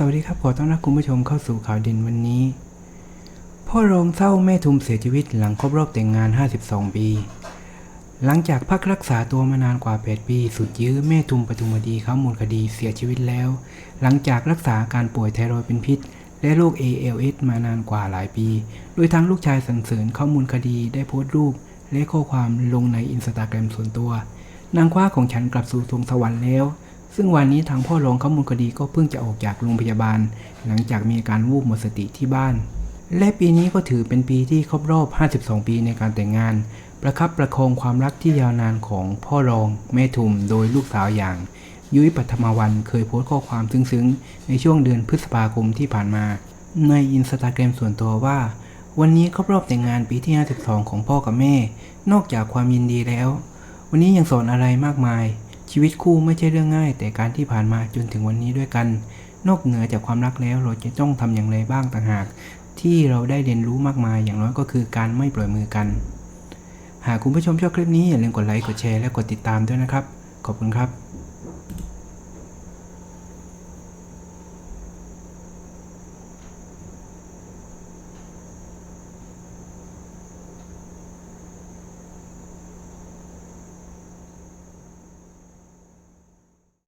สวัสดีครับ ขอต้อนรับคุณผู้ชมเข้าสู่ข่าวเด่นวันนี้ พ่อโรงเศร้าแม่ทุมเสียชีวิตหลังครบรอบแต่งงาน 52 ปี หลังจากพักรักษาตัวมานานกว่า 8 ปี สุดยื้อแม่ทุมปทุมวดีเข้ามูลคดีเสียชีวิตแล้ว หลังจากรักษาการป่วยไทรอยด์เป็นพิษ และโรค ALS มานานกว่าหลายปี โดยทั้งลูกชายสรรเสริญข้อมูลคดีได้โพสต์รูป และข้อความลงในอินสตาแกรมส่วนตัว นางคว้าของฉันกลับสู่สวงสวรรค์แล้ว ซึ่งวันนี้ทางพ่อรองข้อมูลคดีก็เพิ่งจะออกจากโรงพยาบาล หลังจากมีอาการวูบหมดสติที่บ้าน และปีนี้ก็ถือเป็นปีที่ครบรอบ 52 ปีในการแต่งงาน ประคับประคองความรักที่ยาวนานของพ่อรองแม่ทุมโดยลูกสาวอย่าง ยุ้ยปัทมวันเคยโพสต์ข้อความซึ้งๆ ในช่วงเดือนพฤษภาคมที่ผ่านมา ในอินสตาแกรมส่วนตัวว่าวันนี้ครบรอบแต่งงานปีที่ 52 ของพ่อกับแม่ นอกจากความยินดีแล้ว วันนี้ยังสอนอะไรมากมาย ชีวิตคู่ไม่ใช่เรื่องง่าย แต่การที่ผ่านมาจนถึงวันนี้ด้วยกัน นอกเหนือจากความรักแล้วเราจะต้องทำอย่างไรบ้างต่างหาก ที่เราได้เรียนรู้มากมายอย่างน้อยก็คือการไม่ปล่อยมือกัน หากคุณผู้ชมชอบคลิปนี้อย่าลืมกดไลค์กดแชร์และกดติดตามด้วยนะครับ ขอบคุณครับ